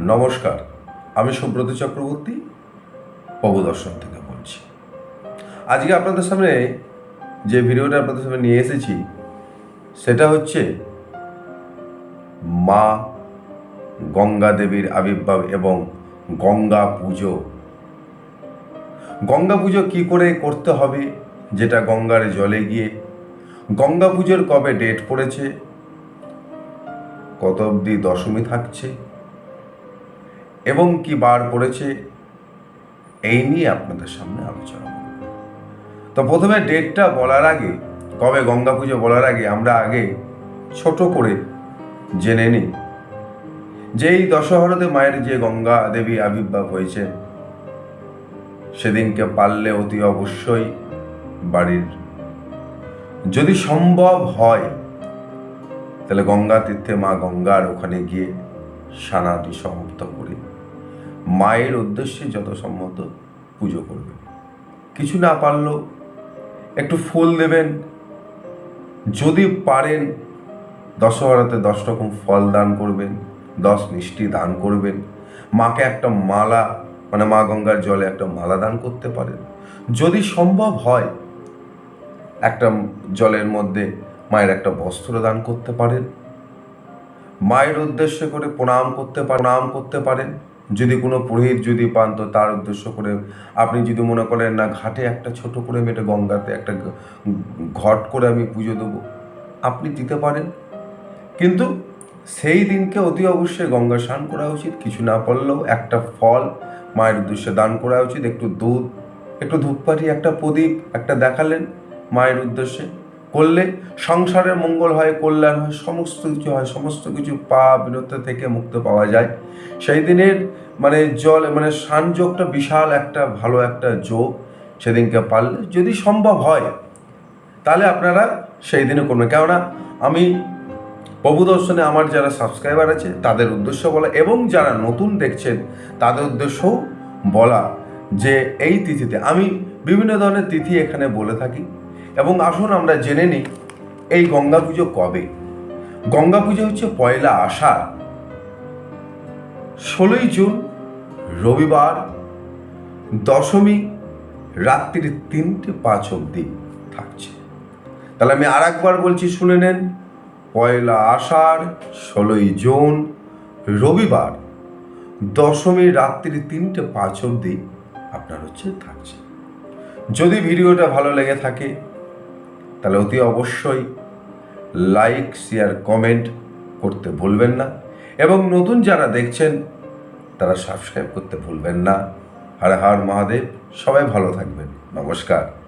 নমস্কার, আমি সুব্রত চক্রবর্তী প্রভুদর্শন থেকে বলছি। আজকে আপনাদের সামনে যে ভিডিওটা আপনাদের সামনে নিয়ে এসেছি, সেটা হচ্ছে মা গঙ্গা দেবীর আবির্ভাব এবং গঙ্গা পুজো। গঙ্গা পুজো কী করে করতে হবে, যেটা গঙ্গার জলে গিয়ে, গঙ্গা পুজোর কবে ডেট পড়েছে, কত অবধি দশমী থাকছে এবং কি বার পড়েছে এই নিয়ে আপনাদের সামনে আলোচনা করব। তো প্রথমে ডেটটা বলার আগে, কবে গঙ্গা পুজো বলার আগে আমরা আগে ছোট করে জেনে নিই। যে এই দশহরাতে মায়ের যে গঙ্গা দেবী আবির্ভাব হয়েছে, সেদিনকে পারলে অতি অবশ্যই বাড়ির। যদি সম্ভব হয়, তাহলে গঙ্গা তীর্থে মা গঙ্গার ওখানে গিয়ে সানাটি সমাপ্ত করে। মায়ের উদ্দেশ্যে যত সম্মত পুজো করবেন কিছু না পারলেও একটু ফুল দেবেন। যদি পারেন, দশহরাতে দশ রকম ফল দান করবেন, দশ মিষ্টি দান করবেন। মাকে একটা মালা মানে মা গঙ্গার জলে একটা মালা দান করতে পারেন। যদি সম্ভব হয়, একটা জলের মধ্যে মায়ের একটা বস্ত্র দান করতে পারেন। মায়ের উদ্দেশ্য করে প্রণাম করতে প্রণাম করতে পারেন। যদি কোনো পুরোহিত যদি পান তো তার উদ্দেশ্য করে আপনি যদি মনে করেন, না, ঘাটে একটা ছোট করে মেটে গঙ্গাতে একটা ঘট করে আমি পুজো দেবো। আপনি দিতে পারেন। কিন্তু সেই দিনকে অতি অবশ্যই গঙ্গা স্নান করা উচিত। কিছু না পারলেও একটা ফল মায়ের উদ্দেশ্যে দান করা উচিত। একটু দুধ, একটু ধূপকাঠি, একটা প্রদীপ, একটা দেখালেন মায়ের উদ্দেশ্যে। করলে সংসারের মঙ্গল হয়, কল্যাণ হয়, সমস্ত কিছু হয়, সমস্ত কিছু পা বিরত থেকে মুক্ত পাওয়া যায়। সেই দিনের মানে জল মানে সানযোগটা বিশাল একটা ভালো একটা যোগ সেদিনকে পারলে যদি সম্ভব হয়, তাহলে আপনারা সেই দিনে করবেন। কেননা আমি প্রভু দর্শনে আমার যারা সাবস্ক্রাইবার আছে, তাদের উদ্দেশ্য বলা এবং যারা নতুন দেখছেন, তাদের উদ্দেশ্যও বলা যে এই তিথিতে আমি বিভিন্ন ধরনের তিথি এখানে বলে থাকি। এবং আসুন আমরা জেনে নিই, এই গঙ্গা পুজো কবে? গঙ্গা পুজো হচ্ছে পয়লা আষাঢ়, ষোলোই জুন, রবিবার, দশমী, রাত্রির তিনটে পাঁচ অবধি থাকছে। তাহলে আমি আর একবার বলছি, শুনে নেন, পয়লা আষাঢ়, ষোলোই জুন, রবিবার, দশমী রাত্রি তিনটে পাঁচ অবধি আপনার হচ্ছে থাকছে। যদি ভিডিওটা ভালো লেগে থাকে তাহলে অতি অবশ্যই লাইক শেয়ার কমেন্ট করতে ভুলবেন না। এবং নতুন যারা দেখছেন, তারা সাবস্ক্রাইব করতে ভুলবেন না। হর হর মহাদেব, সবাই ভালো থাকবেন। নমস্কার।